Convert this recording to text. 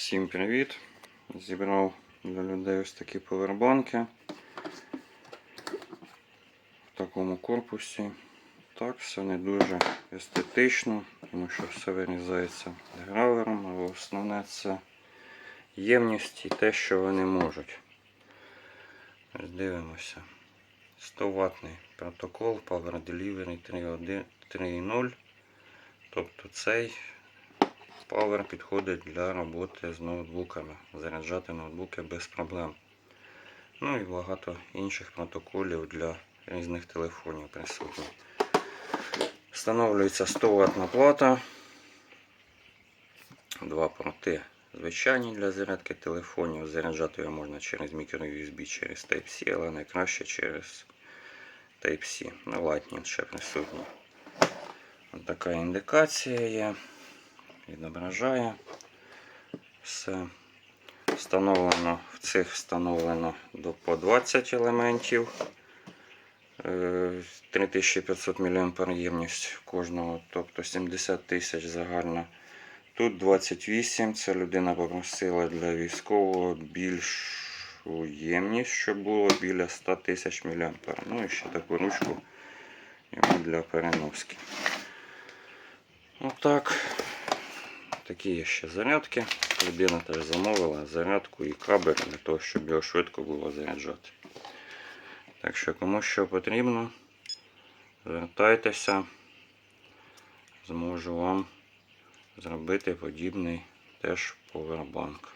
Всім привіт! Зібрав для людей ось такі повербанки в такому корпусі. Так, все не дуже естетично, тому що все вирізається гравером, але основне це ємність і те, що вони можуть. Ось Дивимося. 100 ватний протокол Power Delivery 3.1 3.0. Тобто цей Power підходить для роботи з ноутбуками, заряджати ноутбуки без проблем. Ну і багато інших протоколів для різних телефонів присутні. Встановлюється 100 ватна плата, два порти звичайні для зарядки телефонів. Заряджати його можна через microUSB, через Type-C, але найкраще через Type-C. На Lightning ще присутній. Така індикація є відображає все. Встановлено в цих встановлено до по 20 елементів. Е, 3500 мА ємність кожного, тобто 70 тисяч загальна. Тут 28, це людина попросила для військового більшу ємність, щоб було біля 100 тисяч мА. Ну і ще таку ручку для переноски. Отак. Такі є ще зарядки. Людина теж замовила зарядку і кабель для того, щоб його швидко було заряджати. Так що, кому що потрібно, звертайтеся, зможу вам зробити подібний теж повербанк.